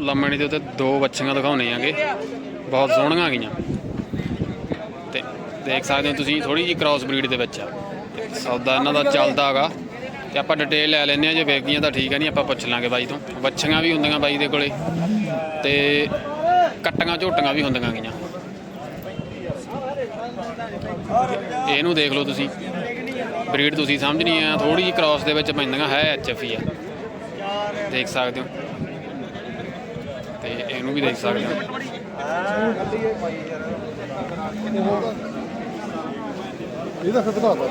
ਲੰਮਣੀ ਦੇ ਉੱਤੇ ਦੋ ਬੱਚੀਆਂ ਦਿਖਾਉਣੇ ਆਗੇ ਬਹੁਤ ਸੋਹਣੀਆਂ ਗਈਆਂ। ਤੇ ਦੇਖ ਸਕਦੇ ਹੋ ਤੁਸੀਂ ਥੋੜੀ ਜੀ ਕ੍ਰਾਸ ਬਰੀਡ ਦੇ ਵਿੱਚ ਆ। ਸੌਦਾ ਇਹਨਾਂ ਦਾ ਚੱਲਦਾ ਹੈਗਾ। ਤੇ ਆਪਾਂ ਡਿਟੇਲ ਲੈ ਲੈਂਦੇ ਆ ਜੇ ਵੇਖ ਗਈਆਂ ਤਾਂ ਠੀਕ ਹੈ ਨਹੀਂ ਆਪਾਂ ਪੁੱਛ ਲਾਂਗੇ ਬਾਈ ਤੋਂ। ਬੱਚੀਆਂ ਵੀ ਹੁੰਦੀਆਂ ਬਾਈ ਦੇ ਕੋਲੇ। ਤੇ ਕੱਟੀਆਂ ਝੋਟੀਆਂ ਵੀ ਹੁੰਦੀਆਂ ਗਈਆਂ। ਇਹਨੂੰ ਦੇਖ ਲਓ ਤੁਸੀਂ। ਬਰੀਡ ਤੁਸੀਂ ਸਮਝਣੀ ਆ ਥੋੜੀ ਜੀ ਕ੍ਰਾਸ ਦੇ ਵਿੱਚ ਪੈਂਦੀਆਂ, ਹੈ ਐਚਐਫ ਹੀ ਆ। ਦੇਖ ਸਕਦੇ ਹੋ। ਤੇ ਇਹਨੂੰ ਵੀ ਦੇਖ ਸਕਦੇ ਹੋ। ਇਹਦਾ ਖਤਰਾ ਦਾ।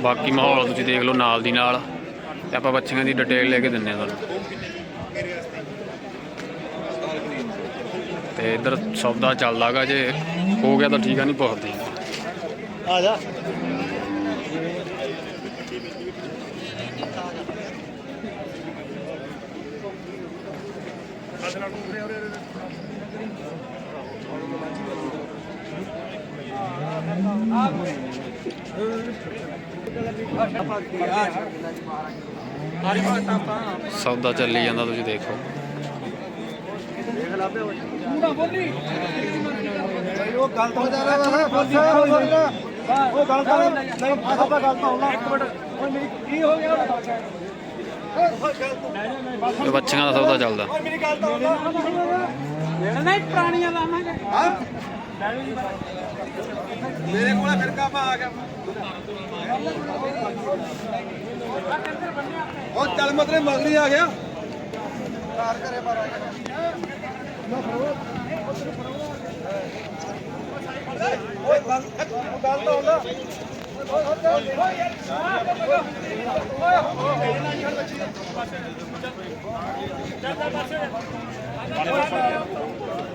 ਬਾਕੀ ਮਾਹੌਲ ਤੁਸੀਂ ਦੇਖ ਲਓ ਨਾਲ ਦੀ ਨਾਲ। ਤੇ ਆਪਾਂ ਬੱਚਿਆਂ ਦੀ ਡਿਟੇਲ ਲੈ ਕੇ ਦਿੰਨੇ ਆ ਤੁਹਾਨੂੰ। ਤੇ ਇੱਧਰ ਸੌਦਾ ਚੱਲਦਾਗਾ ਜੇ ਹੋ ਗਿਆ ਤਾਂ ਠੀਕ ਆ ਨਹੀਂ ਆ। ਆ ਜਾ। ਸੌਦਾ ਚੱਲੀ ਜਾਂਦਾ ਤੁਸੀਂ ਦੇਖੋ। ਉਹ ਗੱਲ ਤਾਂ ਜਾ ਰਿਹਾ ਵਾ ਫਸੇ ਹੋ ਜਾਂਦਾ ਉਹ ਗੱਲ ਤਾਂ ਨਹੀਂ ਆਪਾਂ ਗੱਲ ਤਾਂ ਹੋਣਾ ਇੱਕ ਮਿੰਟ ਓਏ ਮੇਰੀ ਕੀ ਹੋ ਗਿਆ ਇਹ ਬੱਚਿਆਂ ਦਾ ਸੌਦਾ ਚੱਲਦਾ। ਮੇਰੀ ਗੱਲ ਤਾਂ ਨਹੀਂ ਪੁਰਾਣੀਆਂ ਲਾਵਾਂਗੇ। ਮੇਰੇ ਕੋਲ ਫਿਰ ਕਾਪਾ ਆ ਗਿਆ ਉਹ ਚੱਲ ਮਤਰੇ ਮਗਰੀ ਆ ਗਿਆ। ਕਾਰ ਕਰੇ ਪਰ ਆ ਗਿਆ ਓਏ, ਗੱਲ ਗੱਲ ਤਾਂ ਹੁੰਦਾ।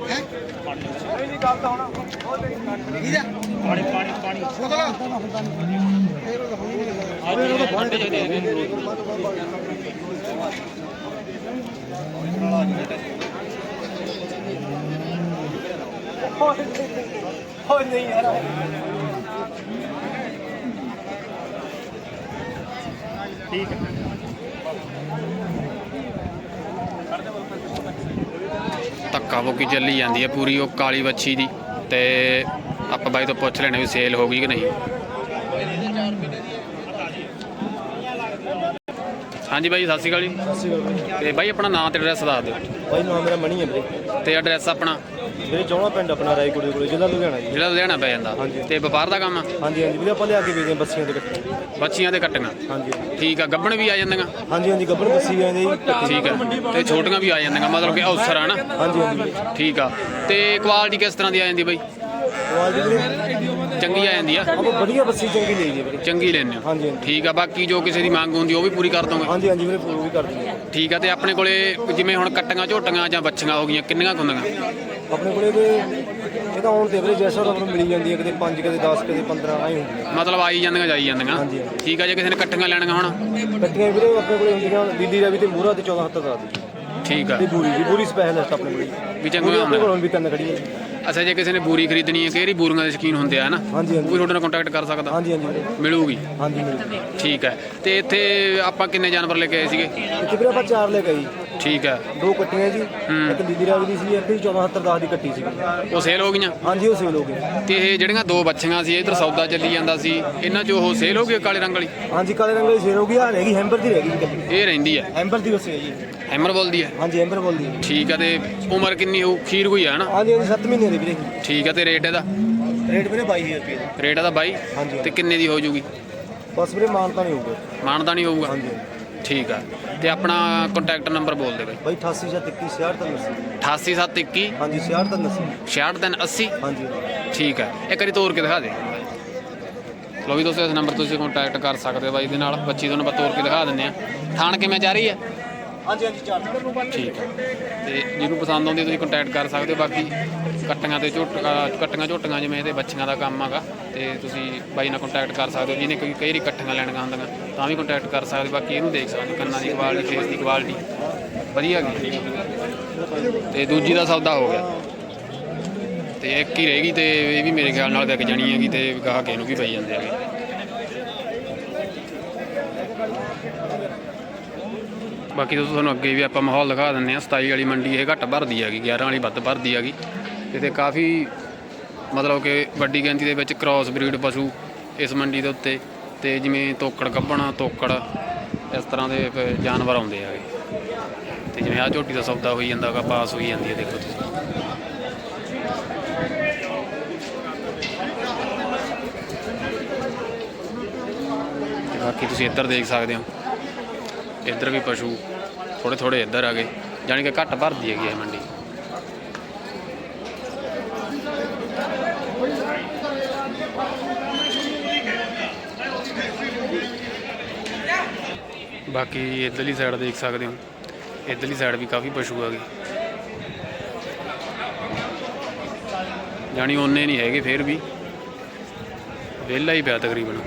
ਕੋਈ ਨਹੀਂ ਗੱਲ ਤਾਂ ਹੋਣਾ ਠੀਕ ਹੈ। ਪਾਣੀ ਪਾਣੀ ਪਾਣੀ ਹੋਏ ਨਹੀਂ ਯਾਰ ਧੱਕਾ ਬੁੱਕੀ ਚੱਲੀ ਜਾਂਦੀ ਹੈ ਪੂਰੀ ਉਹ ਕਾਲੀ ਵੱਛੀ ਦੀ ਤੇ ਆਪਾਂ ਬਾਈ ਤੋਂ ਪੁੱਛ ਲੈਣੇ ਵੀ ਸੇਲ ਹੋ ਗਈ ਕਿ ਨਹੀਂ। ਹਾਂਜੀ ਬਾਈ ਸਤਿ ਸ਼੍ਰੀ ਅਕਾਲ ਜੀ। ਤੇ ਬਾਈ ਆਪਣਾ ਨਾਮ ਤੇ ਐਡਰੈਸ ਦੱਸ ਦਿਓ। ਭਾਈ ਨਾਮ ਮੇਰਾ ਮਣੀ ਹੈ ਵੀਰੇ। ਤੇ ਐਡਰੈਸ ਆਪਣਾ? ਵੀਰੇ ਚੌਣਾ ਪਿੰਡ ਆਪਣਾ ਰਾਏਕੋਟ ਦੇ ਕੋਲੇ ਜ਼ਿਲ੍ਹਾ ਲੁਧਿਆਣਾ ਜੀ। ਜਿਹੜਾ ਲੁਧਿਆਣਾ ਪੈ ਜਾਂਦਾ। ਹਾਂਜੀ। ਤੇ ਵਪਾਰ ਦਾ ਕੰਮ ਆ? ਹਾਂਜੀ ਹਾਂਜੀ। ਵੀਰੇ ਆਪਾਂ ਲਿਆ ਕੇ ਵੇਚਦੇ ਹਾਂ ਬੱਸੀਆਂ ਦੇ ਇਕੱਠੇ ਬੱਚੀਆਂ ਦੇ ਕੱਟੀਆਂ ਹਾਂਜੀ। ਠੀਕ ਆ ਗੱਬਣ ਵੀ ਆ ਜਾਂਦੀਆਂ? ਹਾਂਜੀ ਹਾਂਜੀ। ਗੱਬਰ ਬੱਸੀ ਨੇ ਜੀ। ਠੀਕ ਆ। ਤੇ ਛੋਟੀਆਂ ਵੀ ਆ ਜਾਂਦੀਆਂ ਮਤਲਬ ਕਿ ਅਵਸਰ ਆ ਨਾ? ਹਾਂਜੀ ਹਾਂਜੀ। ਠੀਕ ਆ। ਤੇ ਕੁਆਲਿਟੀ ਕਿਸ ਤਰ੍ਹਾਂ ਦੀ ਆ ਜਾਂਦੀ ਬਾਈ? ਆਵਾਜ਼ ਵੀਰੇ ਚੰਗੀ ਆ ਜਾਂਦੀ ਆ? ਆਪਾਂ ਵਧੀਆ ਬੱਸੀ ਚੰਗੀ ਲਈ ਜੀ ਵੀਰੇ। ਚੰਗੀ ਲੈਣੇ ਹੋ? ਹਾਂਜੀ ਹਾਂਜੀ। ਠੀਕ ਆ ਬਾਕੀ ਜੋ ਕਿਸੇ ਦੀ ਮੰਗ ਹੁੰਦੀ ਉਹ ਵੀ ਪੂਰੀ ਕਰ ਦੋਗੇ? ਹਾਂਜੀ ਹਾਂਜੀ ਵੀਰੇ ਪੂਰੀ ਵੀ ਕਰ ਦਿੰਦੇ। ਠੀਕ ਆ ਤੇ ਆਪਣੇ ਕੋਲੇ ਜਿਵੇਂ ਹੁਣ ਕੱਟੀਆਂ ਝੋਟੀਆਂ ਜਾਂ ਬੱਚੀਆਂ ਹੋ ਗਈਆਂ ਕਿੰਨੀਆਂ ਕੁ ਹੁੰਦੀਆਂ? ਆਪਣੇ ਕੋਲੇ ਵੀ ਇਹ ਤਾਂ ਆਉਣ ਤੇ ਵੀਰੇ ਜੈਸਾ ਤਾਂ ਮਿਲੀ ਜਾਂਦੀ ਹੈ ਕਿਤੇ 5 ਕਿਤੇ 10 ਕਿਤੇ 15 ਆਈ ਹੁੰਦੀ ਮਤਲਬ ਆਈ ਜਾਂਦੀਆਂ ਜਾਈ ਜਾਂਦੀਆਂ। ਹਾਂਜੀ। ਠੀਕ ਆ ਜੇ ਕਿਸੇ ਨੇ ਕੱਟੀਆਂ ਲੈਣੀਆਂ ਹੁਣ? ਕੱਟੀਆਂ ਵੀਰੇ ਆਪਣੇ ਕੋਲੇ ਹੁੰਦੀਆਂ ਦਿੱਲੀ ਦਾ ਵੀ ਤੇ ਮੂਰਾ ਤੇ 14 ਹੱਥ ਦਾ ਦੀ ਠੀਕ ਆ। ਤੇ ਬੂਰੀ ਜੀ ਬੂਰੀ ਸਪੈਸ਼ਲਿਸਟ ਆਪਣੇ ਕੋਲੇ। ਵੀ ਚੰਗੀਆਂ ਆਪਣੇ ਹੁੰਦੀਆਂ। ਕੋਲ ਵੀ ਤਿੰਨ ਖੜੀਆਂ ਜੀ। ਅੱਛਾ ਜੇ ਕਿਸੇ ਨੇ ਬੂਰੀ ਖਰੀਦਣੀ ਹੈ ਕਿਹੜੀ ਬੂਰੀਆਂ ਦੇ ਸ਼ਕੀਨ ਹੁੰਦੇ ਆ ਨਾ ਹਾਂਜੀ ਹਾਂਜੀ। ਤੁਹਾਡੇ ਨਾਲ ਕੰਟੈਕਟ ਕਰ ਸਕਦਾ? ਹਾਂਜੀ ਹਾਂਜੀ। ਮਿਲੂਗੀ? ਹਾਂਜੀ ਮਿਲ ਠੀਕ ਹੈ। ਤੇ ਇੱਥੇ ਆਪਾਂ ਕਿੰਨੇ ਜਾਨਵਰ ਲੈ ਕੇ ਆਏ ਸੀਗੇ? ਇੱਥੇ ਵੀਰੇ ਆਪਾਂ ਚਾਰ ਲੈ ਗਏ ਜੀ। ਠੀਕ ਹੈ। ਦੋ ਕੱਟੀਆਂ ਜੀ ਇੱਕ ਦਿੱਲੀ ਰਾਵੀ ਦੀ ਸੀ ਇੱਕ 14 ਹੱਥ ਦਾ ਦੀ ਕੱਟੀ ਸੀ। ਉਹ ਸੇਲ ਹੋ ਗਈਆਂ? ਹਾਂਜੀ ਉਹ ਸੇਲ ਹੋ ਗਈ ਤੇ ਇਹ ਜਿਹੜੀਆਂ ਦੋ ਬੱਚੀਆਂ ਸੀ ਇਧਰ ਸੌਦਾ ਚੱਲੀ ਜਾਂਦਾ ਸੀ। ਇਹਨਾਂ 'ਚ ਉਹ ਸੇਲ ਹੋ ਗਈ ਕਾਲੇ ਰੰਗ ਵਾਲੀ? ਹਾਂਜੀ ਕਾਲੇ ਰੰਗ ਦੀ ਸੇਲ ਹੋ ਗਈ ਆ ਰਹਿ ਗਈ ਹੈਂਬਰ ਦੀ ਰਹਿ ਗਈ ਜੀ ਕੱਟੀ। ਇਹ ਰਹਿੰਦੀ ਹੈ? ਹੈਂਬਰ ਦੀ ਵਸੇ ਜੀ। ਹੈਮਰ ਬੋਲਦੀ ਹੈ? ਹਾਂਜੀ ਹੈਂਬਰ ਬੋਲਦੀ ਹੈ। ਠੀਕ ਹੈ ਤੇ ਉਮਰ ਕਿੰਨੀ ਹੋਊ? ਖੀਰ ਕੋਈ ਹੈ ਨਾ? ਹਾਂਜੀ ਹਾਂਜੀ 7 ਮਹੀਨੇ ਦੀ ਵੀਰੇ। ਠੀਕ ਹੈ ਤੇ ਰੇਟ ਇਹਦਾ? ਰੇਟ ਵੀਰੇ 22000 ਰੁਪਏ ਦਾ। ਰੇਟ ਇਹਦਾ ਬਾਈ? ਹਾਂਜੀ ਤੇ ਕਿੰਨੇ ਦੀ ਹੋ ਜੂਗੀ? ਬਸ ਵੀਰੇ ਮਾਨਤਾ ਨਹੀਂ ਹੋਊਗਾ। ਮਾਨਦਾ ਨਹੀਂ ਹੋਊਗਾ? ਹਾਂਜੀ। ਠੀਕ ਆ। ਤੇ ਆਪਣਾ ਕੰਟੈਕਟ ਨੰਬਰ ਬੋਲ ਦੇ ਬਾਈ। ਬਾਈ 88 ਜਾਂ 21 66 ਤਾਂ 80 88721 ਹਾਂਜੀ 66 ਤਾਂ 80 6380 ਹਾਂਜੀ। ਠੀਕ ਹੈ ਇੱਕ ਵਾਰੀ ਤੋੜ ਕੇ ਦਿਖਾ ਦੇ। ਲੋ ਵੀ ਦੋਸਤੋ ਇਸ ਨੰਬਰ ਤੁਸੀਂ ਕੰਟੈਕਟ ਕਰ ਸਕਦੇ ਹੋ ਬਾਈ ਦੇ ਨਾਲ। ਬੱਚੀ ਤੁਹਾਨੂੰ ਤੋੜ ਕੇ ਦਿਖਾ ਦਿੰਨੇ ਆ ਥਾਣ ਕਿਵੇਂ ਜਾ ਰਹੀ ਹੈ ਹਾਂਜੀ ਹਾਂਜੀ ਚਾਰ। ਠੀਕ ਹੈ ਤੇ ਜਿਹਨੂੰ ਪਸੰਦ ਆਉਂਦੀ ਤੁਸੀਂ ਕੰਟੈਕਟ ਕਰ ਸਕਦੇ ਹੋ। ਬਾਕੀ ਕੱਟੀਆਂ ਤੇ ਝੋਟ ਕੱਟੀਆਂ ਝੋਟੀਆਂ ਜਿਵੇਂ ਇਹਦੇ ਬੱਚੀਆਂ ਦਾ ਕੰਮ ਹੈਗਾ, ਤੇ ਤੁਸੀਂ ਬਾਈ ਨਾਲ ਕੰਟੈਕਟ ਕਰ ਸਕਦੇ ਹੋ, ਜਿਹਨੇ ਕੋਈ ਕਈ ਵਾਰੀ ਕੱਟੀਆਂ ਲੈਣੀਆਂ ਹੁੰਦੀਆਂ, ਤਾਂ ਵੀ ਕੰਟੈਕਟ ਕਰ ਸਕਦੇ ਬਾਕੀ ਇਹਨੂੰ ਦੇਖ ਸਕਦੇ ਕੰਨਾਂ ਦੀ ਕੁਆਲਿਟੀ ਫੇਸ ਦੀ ਕੁਆਲਿਟੀ ਵਧੀਆ ਹੈਗੀ। ਤੇ ਦੂਜੀ ਦਾ ਸੌਦਾ ਹੋ ਗਿਆ। ਤੇ ਇੱਕ ਹੀ ਰਹਿ ਗਈ ਤੇ ਇਹ ਵੀ ਮੇਰੇ ਖਿਆਲ ਨਾਲ ਵਿਕ ਜਾਣੀ ਹੈਗੀ ਤੇ ਗਾਹਕ ਇਹਨੂੰ ਵੀ ਪਈ ਜਾਂਦੇ ਹੈਗੇ। ਬਾਕੀ ਦੋਸਤੋ ਤੁਹਾਨੂੰ ਅੱਗੇ ਵੀ ਆਪਾਂ ਮਾਹੌਲ ਦਿਖਾ ਦਿੰਦੇ ਆ 27 ਵਾਲੀ ਮੰਡੀ ਇਹ ਘੱਟ ਭਰਦੀ ਹੈਗੀ 11 ਵਾਲੀ ਵੱਧ ਭਰਦੀ ਹੈਗੀ। ਇੱਥੇ ਕਾਫੀ ਮਤਲਬ ਕਿ ਵੱਡੀ ਗਿਣਤੀ ਦੇ ਵਿੱਚ ਕ੍ਰਾਸ ਬਰੀਡ ਪਸ਼ੂ ਇਸ ਮੰਡੀ ਦੇ ਉੱਤੇ ਤੇ ਜਿਵੇਂ ਤੋਕੜ ਕੱਢਣਾ ਤੋਕੜ, ਇਸ ਤਰ੍ਹਾਂ ਦੇ ਜਾਨਵਰ ਆਉਂਦੇ ਹੈਗੇ ਤੇ ਜਿਵੇਂ ਆ ਝੋਟੀ ਦਾ ਸੌਦਾ ਹੋਈ ਜਾਂਦਾ ਹੈਗਾ ਪਾਸ ਹੋਈ ਜਾਂਦੀ ਹੈ ਦੇਖੋ ਤੁਸੀਂ। ਤੇ ਬਾਕੀ ਤੁਸੀਂ ਇੱਧਰ ਦੇਖ ਸਕਦੇ ਹੋ। ਇੱਧਰ ਵੀ ਪਸ਼ੂ ਥੋੜੇ ਥੋੜੇ ਇੱਧਰ ਆ ਗਏ। ਜਾਣੀ ਕਿ ਘੱਟ ਭਰਦੀ ਹੈਗੀ ਇਹ ਮੰਡੀ। ਬਾਕੀ ਇੱਧਰਲੀ ਸਾਈਡ ਦੇਖ ਸਕਦੇ ਹੋ। ਇੱਧਰਲੀ ਸਾਈਡ ਵੀ ਕਾਫੀ ਪਸ਼ੂ ਆ ਗਏ। ਜਾਣੀ ਉਹਨੇ ਨਹੀਂ ਹੈਗੇ ਫਿਰ ਵੀ। ਵਿਹਲਾ ਹੀ ਪਿਆ ਤਕਰੀਬਨ।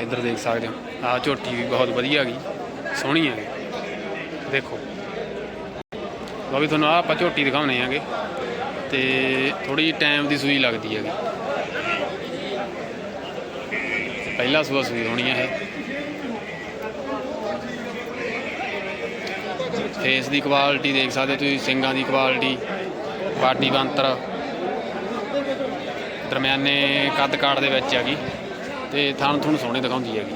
ਇੱਧਰ ਦੇਖ ਸਕਦੇ ਹੋ। ਆਹ ਝੋਟੀ ਵੀ ਬਹੁਤ ਵਧੀਆ ਗਈ ਸੋਹਣੀ ਹੈਗੀ। ਦੇਖੋ। ਲਓ ਵੀ ਤੁਹਾਨੂੰ ਆਹ ਆਪਾਂ ਝੋਟੀ ਦਿਖਾਉਣੇ ਆਗੇ। ਤੇ ਥੋੜੀ ਜਿਹੀ ਟਾਈਮ ਦੀ ਸੂਈ ਲੱਗਦੀ ਹੈਗੀ। ਪਹਿਲਾ ਸੂਆ ਸੂਈ ਹੋਣੀ ਹੈ ਇਹ। ਫੇਸ ਦੀ ਕੁਆਲਿਟੀ ਦੇਖ ਸਕਦੇ ਹੋ ਤੁਸੀਂ, ਸਿੰਗਾਂ ਦੀ ਕੁਆਲਿਟੀ ਬਾਡੀ ਬੰਤਰ ਦਰਮਿਆਨੇ ਕੱਦ ਕਾੜ ਦੇ ਵਿੱਚ ਹੈਗੀ। ਤੇ ਥਣ ਥੁਣ ਸੋਹਣੇ ਦਿਖਾਉਂਦੀ ਹੈਗੀ।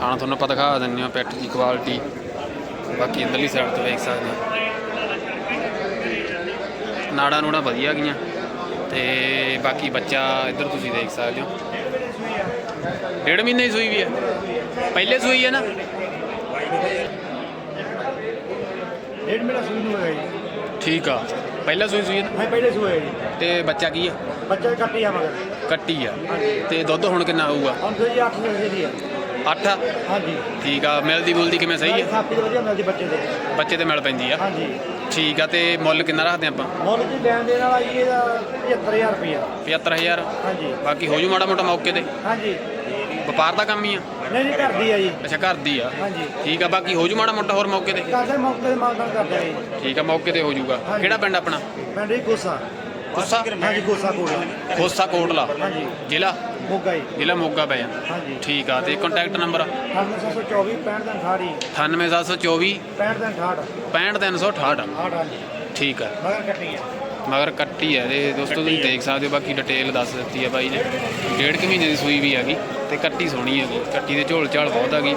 ਥਾਣਾ ਤੁਹਾਨੂੰ ਆਪਾਂ ਦਿਖਾ ਦਿੰਦੇ ਹਾਂ ਪੈਟ ਦੀ ਕੁਆਲਿਟੀ ਬਾਕੀ ਅੰਦਰਲੀ ਸਾਈਡ ਤੋਂ ਵੇਖ ਸਕਦੇ ਹੋ। ਨਾੜਾ ਨੂੜਾ ਵਧੀਆ ਗਈਆਂ। ਤੇ ਬਾਕੀ ਬੱਚਾ ਇੱਧਰ ਤੁਸੀਂ ਦੇਖ ਸਕਦੇ ਹੋ। ਡੇਢ ਮਹੀਨੇ ਦੀ ਸੂਈ ਵੀ ਹੈ। ਪਹਿਲੇ ਸੂਈ ਹੈ ਨਾ? ਡੇਢ ਮਹੀਨਾ ਸੂਈ ਨੂੰ ਹੋਇਆ ਜੀ। ਠੀਕ ਆ। ਪਹਿਲਾ ਸੂਈ ਸੂਈ ਹੈ ਨਾ? ਮੈਂ ਪਹਿਲੇ ਜੀ। ਤੇ ਬੱਚਾ ਕੀ ਆ ਬੱਚਾ ਕੱਟੀ ਆ ਮਗਰ। ਕੱਟੀ ਆ। ਤੇ ਦੁੱਧ ਹੁਣ ਕਿੰਨਾ ਆਊਗਾ ਹੁਣ ਤੋਂ ਜੀ 8 ਵਜੇ ਦੀ ਆ 8 ਆ? ਹਾਂਜੀ। ਠੀਕ ਆ ਮਿਲਦੀ ਬੁਲਦੀ ਕਿਵੇਂ ਸਹੀ ਆ? ਦੇ ਵਧੀਆ ਮਿਲਦੀ ਬੱਚੇ ਦੇ। ਬੱਚੇ ਤੇ ਮਿਲ ਪੈਂਦੀ ਆ? ਹਾਂਜੀ। ਠੀਕ ਆ ਤੇ ਮੁੱਲ ਕਿੰਨਾ ਰੱਖਦੇ ਆਪਾਂ? ਮੁੱਲ ਜੀ ਲੈਣ ਦੇਣ ਵਾਲਾ ਜੀ ਇਹਦਾ 75000 ਰੁਪਇਆ 75000 ਹਾਂਜੀ। ਬਾਕੀ ਹੋ ਜੂ ਮਾੜਾ ਮੋਟਾ ਮੌਕੇ ਤੇ? ਹਾਂਜੀ। ਵਪਾਰ ਦਾ ਕੰਮ ਹੀ ਆ? ਨਹੀਂ ਨਹੀਂ ਕਰਦੀ ਆ ਜੀ। ਅੱਛਾ ਘਰ ਦੀ ਆ। ਹਾਂਜੀ। ਠੀਕ ਆ ਬਾਕੀ ਹੋ ਜੂ ਮਾੜਾ ਮੋਟਾ ਹੋਰ ਮੌਕੇ ਤੇ? ਕਰਦੇ ਮੌਕੇ ਤੇ ਮਾਲਦਾਨ ਕਰਦੇ ਆ ਜੀ। ਠੀਕ ਆ ਮੌਕੇ ਤੇ ਹੋ ਜੂਗਾ। ਹਾਂਜੀ। ਕਿਹੜਾ ਪਿੰਡ ਆਪਣਾ? ਪਿੰਡ ਜੀ ਕੋਸਾ ਖੋਸਾ ਹਾਂਜੀ ਕੋਸਾ ਕੋਲ ਖੋਸਾ ਕੋਟਲਾ। ਹਾਂਜੀ। ਜ਼ਿਲ੍ਹਾ? ਮੋਗਾ ਜੀ। ਜ਼ਿਲ੍ਹਾ ਮੋਗਾ ਪੈ ਜਾਂਦਾ। ਹਾਂਜੀ। ਠੀਕ ਆ ਤੇ ਕੰਟੈਕਟ ਨੰਬਰ 9724 65 ਦਿਨ ਠਾੜੀ 98724 65 ਦਿਨ ਠਾੜ 65368 ਠਾੜ ਹਾਂਜੀ ਠੀਕ ਆ। ਮਗਰ ਕੱਟੀ ਆ। ਮਗਰ ਕੱਟੀ ਹੈ ਤੇ ਦੋਸਤੋ ਤੁਸੀਂ ਦੇਖ ਸਕਦੇ ਹੋ ਬਾਕੀ ਡਿਟੇਲ ਦੱਸ ਦਿੱਤੀ ਹੈ ਬਾਈ ਨੇ। ਡੇਢ ਕੁ ਮਹੀਨੇ ਦੀ ਸੂਈ ਵੀ ਹੈਗੀ ਤੇ ਕੱਟੀ ਸੋਹਣੀ ਹੈਗੀ ਕੱਟੀ ਦੇ ਝੋਲ ਝਾਲ ਬਹੁਤ ਹੈਗੀ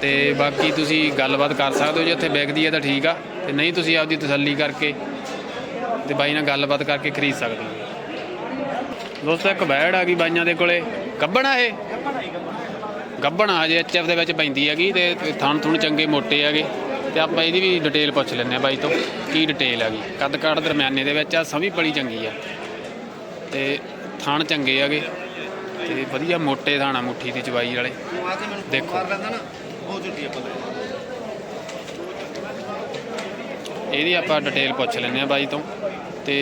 ਤੇ ਬਾਕੀ ਤੁਸੀਂ ਗੱਲਬਾਤ ਕਰ ਸਕਦੇ ਹੋ ਜੇ ਇੱਥੇ ਵਿਕਦੀ ਹੈ ਤਾਂ ਠੀਕ ਆ। ਤੇ ਨਹੀਂ ਤੁਸੀਂ ਆਪਦੀ ਤਸੱਲੀ ਕਰਕੇ ਤੇ ਬਾਈ ਨਾਲ ਗੱਲਬਾਤ ਕਰਕੇ ਖਰੀਦ ਸਕਦੇ ਹੋ। ਦੋਸਤੋ, ਇੱਕ ਬੈੜ ਆ ਗਈ ਬਾਈਆਂ ਦੇ ਕੋਲੇ। ਗੱਬਣਾ ਇਹ? ਗੱਬਣਾ ਹਜੇ ਐਚਐਫ ਦੇ ਵਿੱਚ ਪੈਂਦੀ ਹੈਗੀ ਤੇ ਥਣ ਥੁਣ ਚੰਗੇ ਮੋਟੇ ਹੈਗੇ। ਤੇ ਆਪਾਂ ਇਹਦੀ ਵੀ ਡਿਟੇਲ ਪੁੱਛ ਲੈਂਦੇ ਆ ਬਾਈ ਤੋਂ, ਕੀ ਡਿਟੇਲ ਹੈਗੀ? ਕੱਦ ਕਾਠ ਦਰਮਿਆਨੇ ਦੇ ਵਿੱਚ ਆ ਸਭੀ ਬੜੀ ਚੰਗੀ ਆ। ਤੇ ਥਣ ਚੰਗੇ ਹੈਗੇ। ਤੇ ਵਧੀਆ ਮੋਟੇ ਥਾਣਾ ਮੁੱਠੀ ਦੀ ਚਵਾਈ ਵਾਲੇ। ਦੇਖੋ। ਇਹਦੀ ਆਪਾਂ ਡਿਟੇਲ ਪੁੱਛ ਲੈਂਦੇ ਆ ਬਾਈ ਤੋਂ। ਤੇ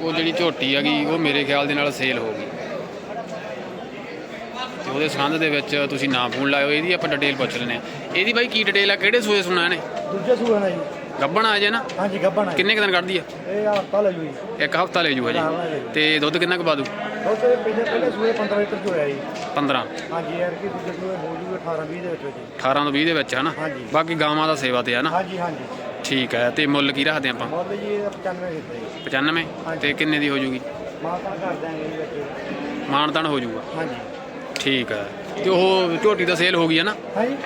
ਉਹ ਜਿਹੜੀ ਝੋਟੀ ਹੈਗੀ ਉਹ ਮੇਰੇ ਖਿਆਲ ਦੇ ਨਾਲ ਸੇਲ ਹੋ ਗਈ। ਤੇ ਉਹਦੇ ਸੰਬੰਧ ਦੇ ਵਿੱਚ ਤੁਸੀਂ ਨਾ ਫੋਨ ਲਾਇਓ ਇਹਦੀ ਆਪਾਂ ਡਿਟੇਲ ਪੁੱਛ ਲੈਂਦੇ ਆ ਇਹਦੀ ਬਾਈ ਕੀ ਡਿਟੇਲ ਆ? ਕਿਹੜੇ ਸੂਏ ਸੁਣਾ ਨੇ ਦੂਜੇ ਸੂਏ ਨਾਲ ਜੀ। ਗੱਬਣ ਆ ਜੇ ਨਾ? ਹਾਂਜੀ ਗੱਬਣ ਆ ਜੀ। ਕਿੰਨੇ ਕੁ ਦਿਨ ਕੱਢਦੀ ਆ? ਇਹ ਹਫਤਾ ਲੈ ਜੂਈ ਇੱਕ ਹਫਤਾ ਲੈ ਜੂ। ਹਜੇ ਤੇ ਦੁੱਧ ਕਿੰਨਾ ਕੁ ਪਾ ਦੂ? ਉਹ ਤੇ ਪਹਿਲੇ ਪਹਿਲੇ ਸੂਏ 15 ਲੀਟਰ ਚ ਹੋਇਆ ਜੀ। 15 ਹਾਂਜੀ ਯਾਰ ਕਿ ਦੂਜੇ ਸੂਏ ਹੋ ਜੂਗੇ 18 20 ਦੇ ਵਿੱਚ ਜੀ। 18 ਤੋਂ 20 ਦੇ ਵਿੱਚ ਹੈ ਨਾ। ਬਾਕੀ ਗਾਵਾਂ ਦਾ ਸੇਵਾ ਤੇ ਹੈ ਨਾ? ਹਾਂਜੀ ਹਾਂਜੀ। ਠੀਕ ਹੈ ਤੇ ਮੁੱਲ ਕੀ ਰੱਖਦੇ ਆਪਾਂ? ਮੁੱਲ ਜੀ ਇਹਦਾ 95 ਦਿੱਤੇ ਜੀ 95 ਤੇ ਕਿੰਨੇ ਦੀ ਹੋ ਜੂਗੀ? ਮਾਤਾ ਕਰ ਦਾਂਗੇ ਜੀ ਵਿੱਚ। ਮਾਨਤਾਨ ਹੋ ਜੂਗਾ। ਹਾਂਜੀ। ਠੀਕ ਹੈ। ਤੇ ਉਹ ਝੋਟੀ ਦਾ ਸੇਲ ਹੋ ਗਈ ਹੈ ਨਾ? ਹਾਂਜੀ।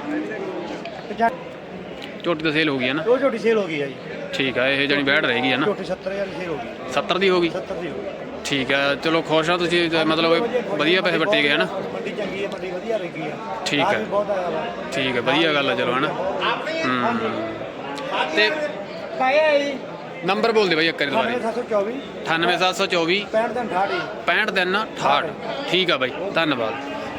ਝੋਟੀ ਦਾ ਸੇਲ ਹੋ ਗਈ ਹੈ ਨਾ? ਦੋ ਝੋਟੀ ਸੇਲ ਹੋ ਗਈ ਹੈ ਜੀ। ਠੀਕ ਹੈ ਇਹ ਜਣੀ ਬੈਠ ਰਹੇਗੀ ਹੈ ਨਾ? ਝੋਟੀ 70000 ਦੀ ਸੇਲ ਹੋ ਗਈ। 70 ਦੀ ਹੋ ਗਈ? 70 ਦੀ ਹੋ ਗਈ। ਠੀਕ ਹੈ ਚਲੋ ਖੁਸ਼ ਆ ਤੁਸੀਂ ਮਤਲਬ ਵਧੀਆ ਪੈਸੇ ਵੱਟੇ ਗਏ ਹਨ ਮੰਡੀ ਚੰਗੀ ਹੈ ਮੰਡੀ ਵਧੀਆ ਲੱਗੀ ਹੈ। ਠੀਕ ਹੈ। ਠੀਕ ਹੈ ਵਧੀਆ ਗੱਲ ਹੈ ਚਲੋ ਹਨਾ ਹੂੰ। ਤੇ ਕਾਇਆ ਜੀ ਨੰਬਰ ਬੋਲ ਦੇ ਬਾਈ ਇੱਕ ਵਾਰੀ ਦੁਬਾਰੇ। 9724 98724 65 ਦਿਨ ਠਾੜੀ 65 ਦਿਨ 68 ਠੀਕ ਆ ਬਾਈ ਧੰਨਵਾਦ।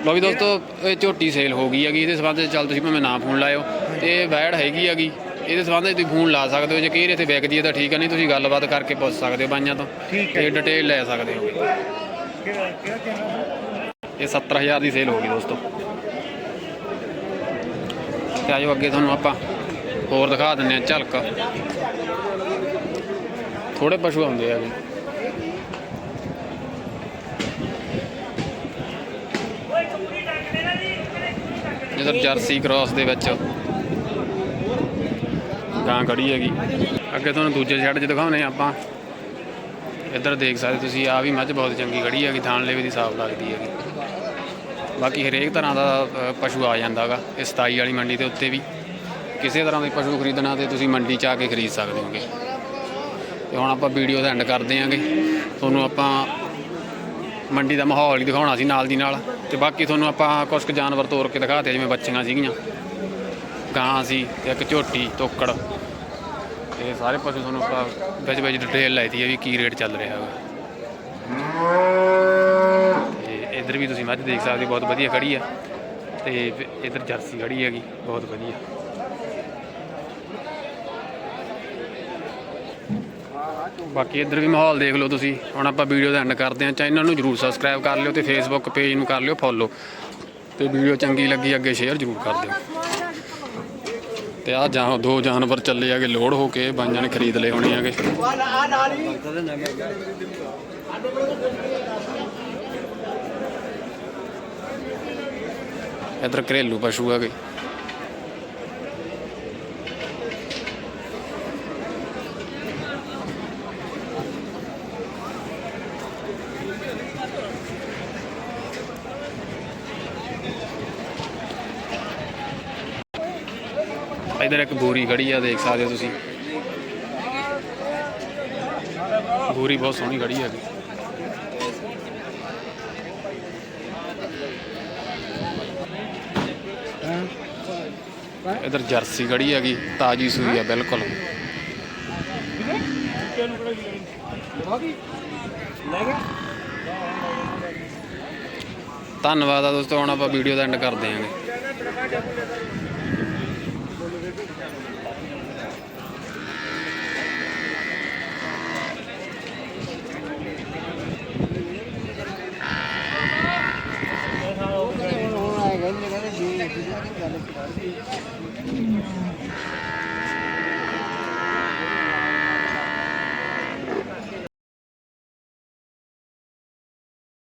ਲੋ ਵੀ ਦੋਸਤੋ ਇਹ ਝੋਟੀ ਸੇਲ ਹੋ ਗਈ ਹੈਗੀ ਇਹਦੇ ਸੰਬੰਧ ਚੱਲ ਤੁਸੀਂ ਭਾਵੇਂ ਨਾ ਫੋਨ ਲਾਇਓ। ਤੇ ਵੈੜ ਹੈਗੀ ਹੈਗੀ ਇਹਦੇ ਸੰਬੰਧ ਵਿੱਚ ਤੁਸੀਂ ਫੋਨ ਲਾ ਸਕਦੇ ਹੋ। ਜੇ ਕਈ ਵਾਰ ਇੱਥੇ ਵਿਕਦੀ ਹੈ ਤਾਂ ਠੀਕ ਹੈ ਨਹੀਂ ਤੁਸੀਂ ਗੱਲਬਾਤ ਕਰਕੇ ਪੁੱਛ ਸਕਦੇ ਹੋ ਬਾਈਆਂ ਤੋਂ। ਤੇ ਡਿਟੇਲ ਲੈ ਸਕਦੇ ਹੋ। ਇਹ 70000 ਦੀ ਸੇਲ ਹੋ ਗਈ ਦੋਸਤੋ। ਤੇ ਆਜੋ ਅੱਗੇ ਤੁਹਾਨੂੰ ਆਪਾਂ ਹੋਰ ਦਿਖਾ ਦਿੰਦੇ ਆ ਝਲਕ। ਥੋੜੇ ਪਸ਼ੂ ਆਉਂਦੇ ਆ ਜੀ। ਇਧਰ ਜਰਸੀ ਕ੍ਰਾਸ ਦੇ ਵਿੱਚ। ਗਾਂ ਖੜੀ ਹੈਗੀ। ਅੱਗੇ ਤੁਹਾਨੂੰ ਦੂਜੇ ਸਾਈਡ 'ਚ ਦਿਖਾਉਨੇ ਆਪਾਂ। ਇੱਧਰ ਦੇਖ ਸਕਦੇ ਤੁਸੀਂ, ਆ ਵੀ ਮੱਝ ਬਹੁਤ ਚੰਗੀ ਖੜੀ ਹੈਗੀ, ਥਾਣ ਲੇਵੇ ਦੀ ਸਾਫ਼ ਲੱਗਦੀ ਹੈਗੀ। ਬਾਕੀ ਹਰੇਕ ਤਰ੍ਹਾਂ ਦਾ ਪਸ਼ੂ ਆ ਜਾਂਦਾਗਾ ਇਹ 27 ਵਾਲੀ ਮੰਡੀ ਦੇ ਉੱਤੇ ਵੀ। ਕਿਸੇ ਤਰ੍ਹਾਂ ਦੇ ਪਸ਼ੂ ਖਰੀਦਣਾ ਤੇ ਤੁਸੀਂ ਮੰਡੀ 'ਚ ਆ ਕੇ ਖਰੀਦ ਸਕਦੇ ਹੋਗੇ। ਤੇ ਹੁਣ ਆਪਾਂ ਵੀਡੀਓ ਦਾ ਐਂਡ ਕਰਦੇ ਆਂਗੇ ਤੁਹਾਨੂੰ ਆਪਾਂ ਮੰਡੀ ਦਾ ਮਾਹੌਲ ਹੀ ਦਿਖਾਉਣਾ ਸੀ ਨਾਲ ਦੀ ਨਾਲ। ਤੇ ਬਾਕੀ ਤੁਹਾਨੂੰ ਆਪਾਂ ਕੁਝ ਕੁ ਜਾਨਵਰ ਤੋਰ ਕੇ ਦਿਖਾਤੇ ਜਿਵੇਂ ਬੱਚੀਆਂ ਸੀਗੀਆਂ। ਗਾਂ ਸੀ ਤੇ ਇੱਕ ਝੋਟੀ ਤੋਕੜ। ਇਹ ਸਾਰੇ ਪਸ਼ੂ ਤੁਹਾਨੂੰ ਆਪਾਂ ਵਿੱਚ ਵਿੱਚ ਡਿਟੇਲ ਲਾਈਤੀ ਹੈ ਵੀ ਕੀ ਰੇਟ ਚੱਲ ਰਿਹਾ ਹੈਗਾ ਤੇ ਇਧਰ ਵੀ ਤੁਸੀਂ ਮੱਝ ਦੇਖ ਸਕਦੇ ਹੋ, ਬਹੁਤ ਵਧੀਆ ਖੜੀ ਆ। ਤੇ ਇਧਰ ਜਰਸੀ ਖੜੀ ਹੈਗੀ ਬਹੁਤ ਵਧੀਆ। ਬਾਕੀ ਇੱਧਰ ਵੀ ਮਾਹੌਲ ਦੇਖ ਲਓ ਤੁਸੀਂ। ਹੁਣ ਆਪਾਂ ਵੀਡੀਓ ਦਾ ਐਂਡ ਕਰਦੇ ਹਾਂ। ਚੈਨਲ ਨੂੰ ਜਰੂਰ ਸਬਸਕ੍ਰਾਈਬ ਕਰ ਲਿਓ ਤੇ ਫੇਸਬੁੱਕ ਪੇਜ ਨੂੰ ਕਰ ਲਿਓ ਫੋਲੋ ਤੇ ਵੀਡੀਓ ਚੰਗੀ ਲੱਗੀ, ਅੱਗੇ ਸ਼ੇਅਰ ਜਰੂਰ ਕਰ ਦਿਓ। ਤੇ ਆ ਜਾਂ ਦੋ ਜਾਨਵਰ ਚੱਲੇ ਆਗੇ ਲੋਡ ਹੋ ਕੇ ਬਾਈਆਂ ਨੇ ਖਰੀਦ ਲਏ ਹੋਣੇ ਆਗੇ ਇਧਰ ਘਰੇਲੂ ਪਸ਼ੂ ਆਗੇ ਇਧਰ ਇੱਕ ਬੂਰੀ ਖੜੀ ਆ, ਦੇਖ ਸਕਦੇ ਹੋ ਤੁਸੀਂ। ਬੂਰੀ ਬਹੁਤ ਸੋਹਣੀ ਖੜੀ ਹੈਗੀ ਇਧਰ ਜਰਸੀ ਖੜੀ ਹੈਗੀ, ਤਾਜੀ ਸੂਈ ਆ, ਬਿਲਕੁਲ। ਧੰਨਵਾਦ ਆ ਦੋਸਤੋ, ਹੁਣ ਆਪਾਂ ਵੀਡੀਓ ਦਾ ਐਂਡ ਕਰਦੇ ਆਂਗੇ